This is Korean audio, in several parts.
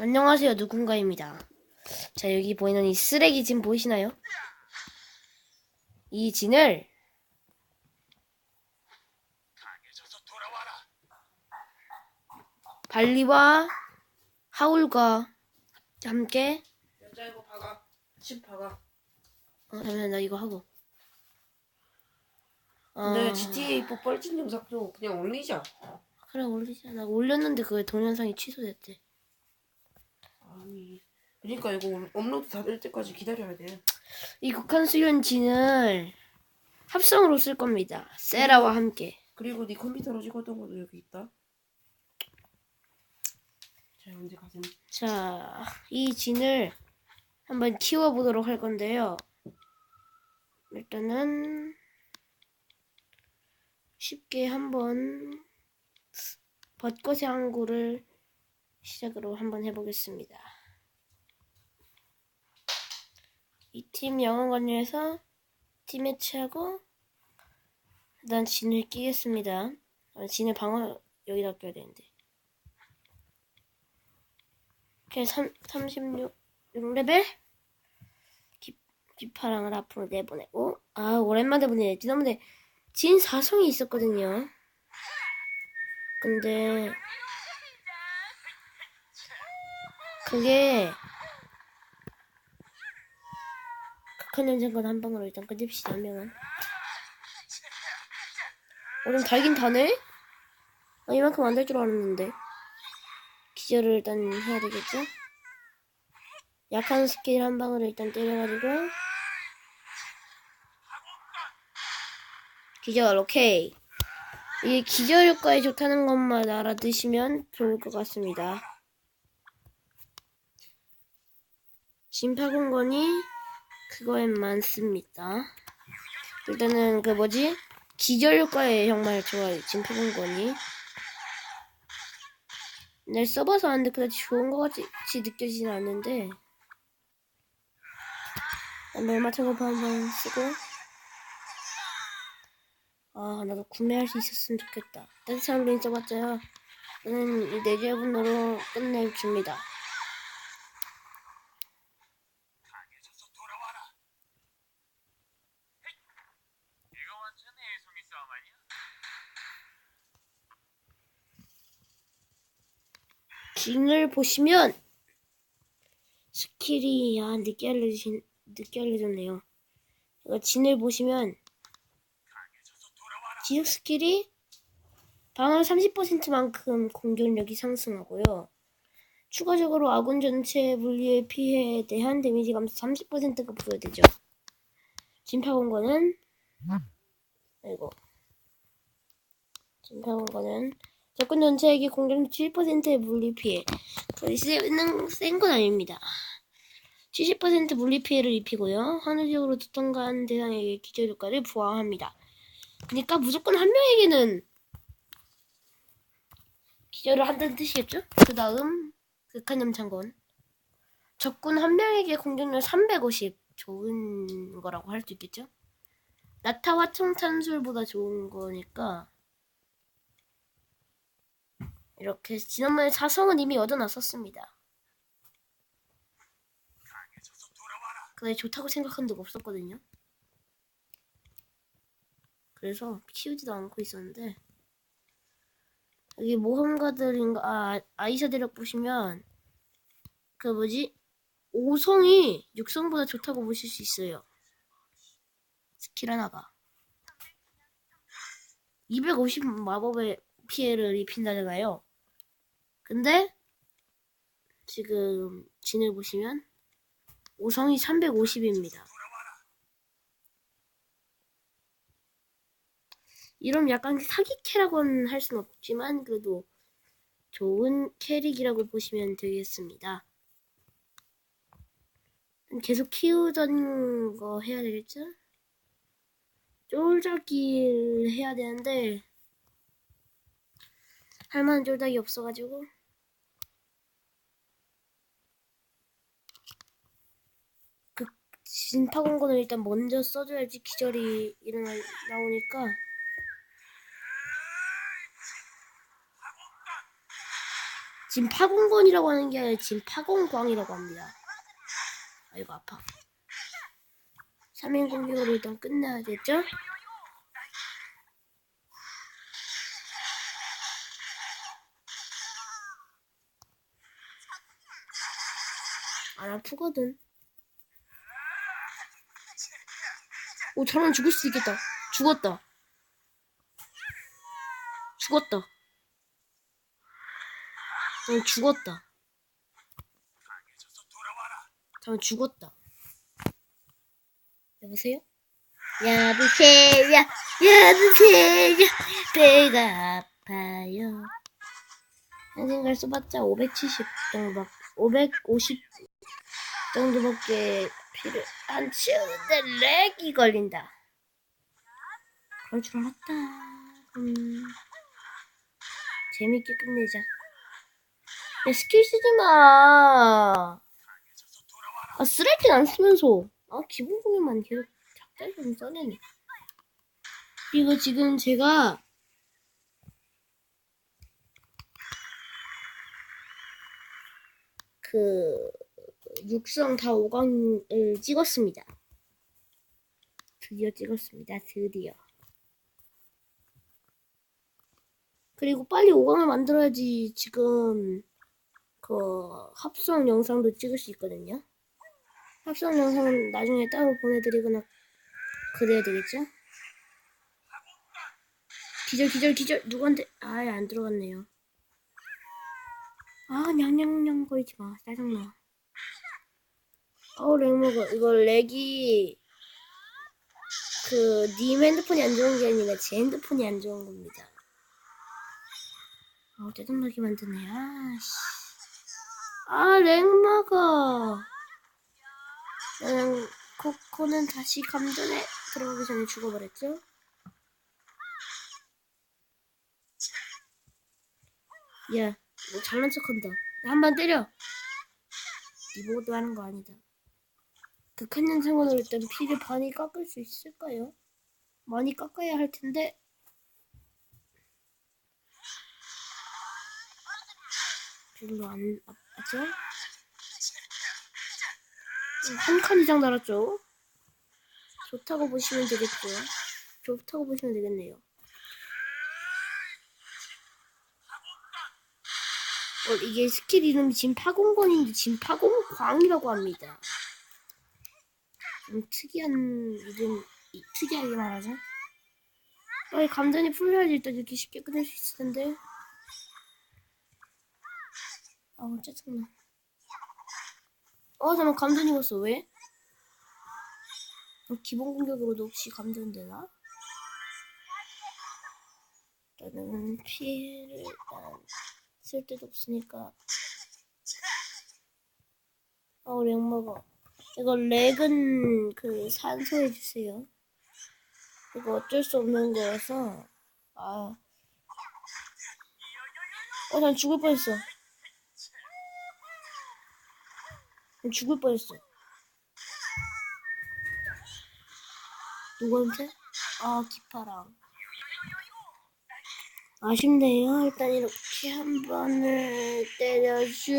안녕하세요 누군가입니다. 자 여기 보이는 이 쓰레기 진 보이시나요? 이 진을 발리와 하울과 함께 여자 이거 박아. 집 박아. 어 잠시만 나 이거 하고 어, 근데 GTA 4 뻘짓 영상도 그냥 올리자. 그래 올리자 나 올렸는데 그 동영상이 취소됐대 아니. 그러니까 이거 업- 업로드 다 될 때까지 기다려야 돼. 이 국한 수련 진을 합성으로 쓸 겁니다 세라와 함께 그리고 네 컴퓨터로 찍었던 것도 여기 있다. 자, 언제 가세요? 자, 이 진을 한번 키워보도록 할 건데요. 일단은 쉽게 한번 벚꽃의 항구를 시작으로 한번 해보겠습니다. 이 팀 영어 관련해서 팀 매치하고 일단 진을 끼겠습니다. 아, 진을 방어 여기다 껴야 되는데. 이렇게 3, 36 6레벨 기파랑을 앞으로 내보내고 아 오랜만에 보내 지난번에 진 사성이 있었거든요 근데 그게 극한 연장권 한 방으로 일단 끝냅시다 한 명은 어, 좀 달긴 다네? 아, 이만큼 안 될 줄 알았는데. 기절을 일단 해야 되겠죠? 약한 스킬 한 방으로 일단 때려가지고. 기절 오케이. 이 기절 효과에 좋다는 것만 알아두시면 좋을 것 같습니다 진파공건이 그거에 많습니다. 일단은 그 뭐지? 기절 효과에 정말 좋아요 진파공건이. 내 써봐서 아는데 그다지 좋은 것 같이 느껴지진 않는데. 멜마트 거프 한번 쓰고. 아 나도 구매할 수 있었으면 좋겠다. 따뜻한 린 써봤자요 저는 이 내주의 분노로 끝내줍니다 이거 완전 애송이 싸움 아니야? 진을 보시면 스킬이 아 늦게 알려주신 늦게 알려줬네요 이거 진을 보시면 지속 스킬이 방어 30%만큼 공격력이 상승하고요. 추가적으로 아군 전체 물리의 피해에 대한 데미지 감소 30%가 부여되죠. 진파공건은 아이고 진파공건은 적군 전체에게 공격력 7%의 물리 피해 거의 센건 아닙니다. 70% 물리 피해를 입히고요. 하늘적으로 두통간 대상에게 기절 효과를 부여합니다. 그러니까 무조건 한 명에게는 기절을 한다는 뜻이겠죠? 그 다음 극한 염 창건 적군 한 명에게 공격력 350 좋은 거라고 할 수 있겠죠? 나타와 총탄술보다 좋은 거니까 이렇게 지난번에 사성은 이미 얻어놨었습니다. 근데 좋다고 생각한 적 없었거든요. 그래서 키우지도 않고 있었는데 여기 모험가들인가 아 아이사 대력 보시면 그 뭐지 오성이 육성보다 좋다고 보실 수 있어요. 스킬 하나가 250 마법의 피해를 입힌다잖아요. 근데 지금 진을 보시면 오성이 350입니다. 이런 약간 사기 캐라고는 할순 없지만 그래도 좋은 캐릭이라고 보시면 되겠습니다. 계속 키우던 거 해야 되겠죠? 쫄자기를 해야 되는데 할 만한 쫄딱이 없어가지고 그 진파공건을 일단 먼저 써줘야지 기절이 일어나 나오니까 지금 파공건이라고 하는 게 아니라 지금 파공광이라고 합니다. 아이고 아파. 3인 공격으로 일단 끝내야 되죠? 안 아프거든. 오, 저런 죽을 수 있겠다. 죽었다. 죽었다. 저는 죽었다. 저는 죽었다. 여보세요? 여보세요? 여보세요? 배가 아파요. 한생갈 써봤자 570 정도, 550 정도밖에 필요 안 치우는데 렉이 걸린다. 그럴 줄 알았다. 음, 재밌게 끝내자. 야, 스킬 쓰지 마. 아, 쓰레기는 안 쓰면서. 아, 기본 공유만 계속 작달 좀 써내네. 그리고 지금 제가 그 육성 다 5강을 찍었습니다. 드디어 찍었습니다. 드디어. 그리고 빨리 5강을 만들어야지 지금 그 합성 영상도 찍을 수 있거든요. 합성 영상은 나중에 따로 보내드리거나 그래야 되겠죠? 기절 기절 기절 누구한테 아예 안 들어갔네요. 아 냥냥냥 거리지 마 짜증나. 어우 렉 먹어 이거 렉이 그 님 핸드폰이 안 좋은 게 아니라 제 핸드폰이 안 좋은 겁니다. 아 짜증나게 만드네 아씨 아렉 먹어 나는 코코는 다시 감전에 들어가기 전에 죽어버렸죠? 야, 너 잘난 척한다. 한 번 때려. 이 보고도 하는 거 아니다. 극한 현상으로 일단 피를 많이 깎을 수 있을까요? 많이 깎아야 할 텐데. 별로 안 아프죠? 한 칸 이상 달았죠? 좋다고 보시면 되겠죠? 좋다고 보시면 되겠네요. 어, 이게 스킬 이름이 진파공건인데 진파공광이라고 합니다. 좀 특이한 이름, 이- 특이하게 말하죠. 빨리 감전이 풀려야지 일단 이렇게 쉽게 끝낼 수 있을 텐데. 아우 짜증나. 어 잠깐 감전 입었어 왜? 어, 기본 공격으로도 혹시 감전 되나? 나는 피해를 일단 쓸 데도 없으니까 어, 렉 먹어. 이거 렉은 그 산소해 주세요. 이거 어쩔 수 없는 거라서 아. 어, 난 죽을 뻔했어. 난 죽을 뻔했어. 누구한테? 아, 기파랑. 아쉽네요. 일단 이렇게 한 번을 때려주는데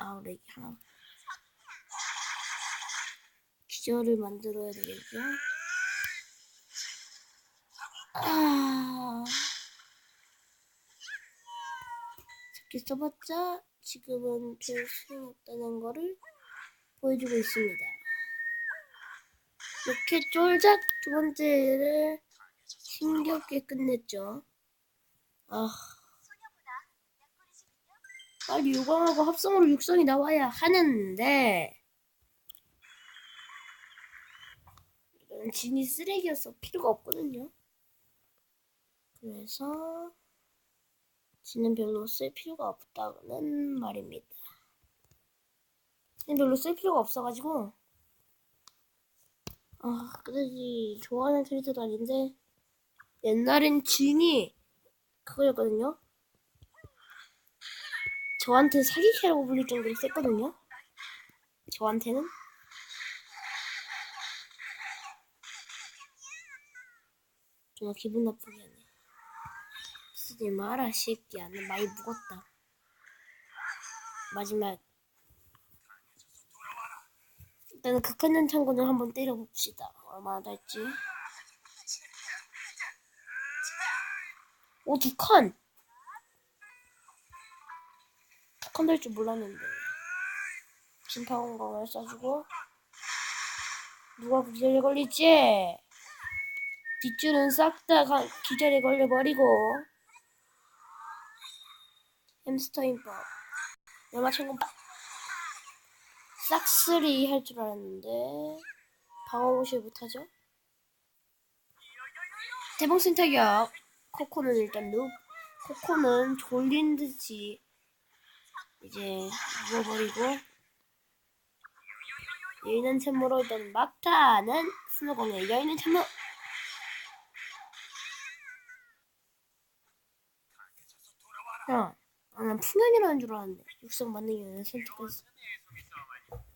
아 우리 하나 기절을 만들어야 되겠죠? 아 새끼 써봤자 지금은 별 소용 없다는 거를 보여주고 있습니다. 이렇게 쫄작 두 번째를 힘겹게 끝냈죠. 아. 빨리 요강하고 합성으로 육성이 나와야 하는데 이건 진이 쓰레기여서 필요가 없거든요. 그래서 진은 별로 쓸 필요가 없다는 말입니다. 별로 쓸 필요가 없어가지고 아, 그다지 좋아하는 캐릭터도 아닌데 옛날엔 진이 그거였거든요. 저한테 사기캐라고 불릴 정도로 셌거든요. 저한테는 정말 기분 나쁘게 하네. 쓰지 마라 새끼야 나 많이 묵었다 마지막 일단 극한전 창군을 한번 때려봅시다. 얼마나 될지. 오 두 칸 두 칸 될 줄 몰랐는데. 진파공강을 써주고. 누가 기절에 걸릴지. 뒷줄은 싹 다 기절에 걸려버리고. 햄스터 인법. 연마천군 싹쓸이 할 줄 알았는데 방어 무시 못하죠? 대봉신 타격 코코는 일단 눕. 코코는 졸린 듯이 이제 누워버리고 여인은 참모로 일단 막타는 스노공의 여인은 참모 야, 아, 난 풍년이라는 줄 알았는데 육성 맞는 여인 선택했어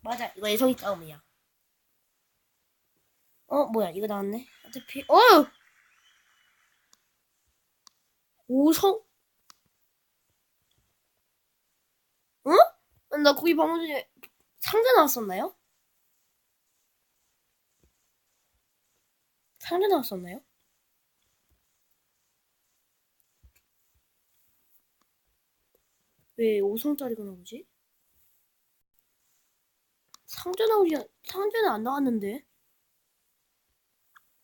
맞아 이거 애성이 싸움이야 어 뭐야 이거 나왔네 어차피 어 오성 어? 나 거기 방금 전에 상자 나왔었나요? 상자 나왔었나요? 왜 5성짜리가 나오지? 상자 나오지, 않- 상자는 안 나왔는데?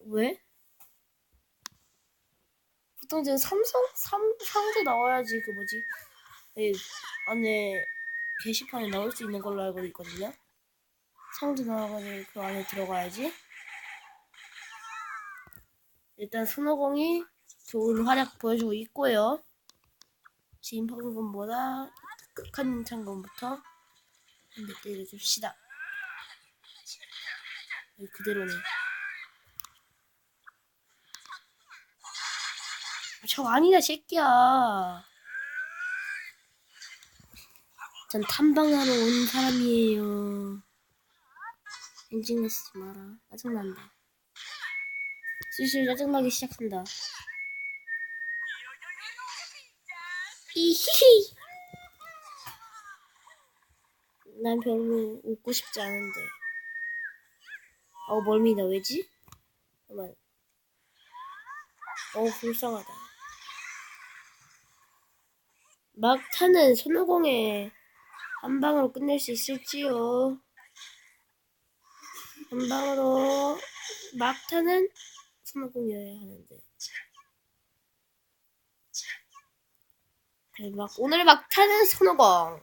왜? 보통 지금 삼성, 삼, 상자 나와야지, 그 뭐지? 에, 안에 게시판에 나올 수 있는 걸로 알고 있거든요? 상자 나와가지고 그 안에 들어가야지. 일단 스노공이 좋은 활약 보여주고 있고요. 지금 방금보다 극한 창검부터 한대 때려줍시다. 그대로네. 저 아니다 새끼야. 전 탐방하러 온 사람이에요. 엔진 내쓰지 마라. 짜증난다. 슬슬 짜증나기 시작한다. 이히히. 난 별로 웃고 싶지 않은데. 어, 멀미다. 왜지? 잠깐만. 어, 불쌍하다. 막타는 손오공에 한 방으로 끝낼 수 있을지요? 한 방으로 막타는 손오공이어야 하는데. 막 오늘 막타는 손오공.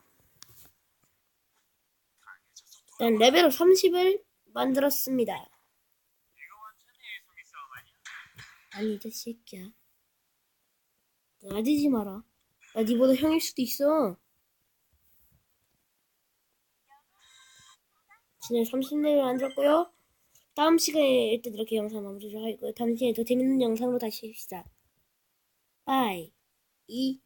일단 레벨 30을 만들었습니다. 아니, 이 새끼야. 나대지 마라. 나 니보다 형일 수도 있어. 지난 30레벨 만들었고요. 다음 시간에 일단 이렇게 영상 마무리를 하고요. 다음 시간에 더 재밌는 영상으로 다시 봅시다. 바이. 이.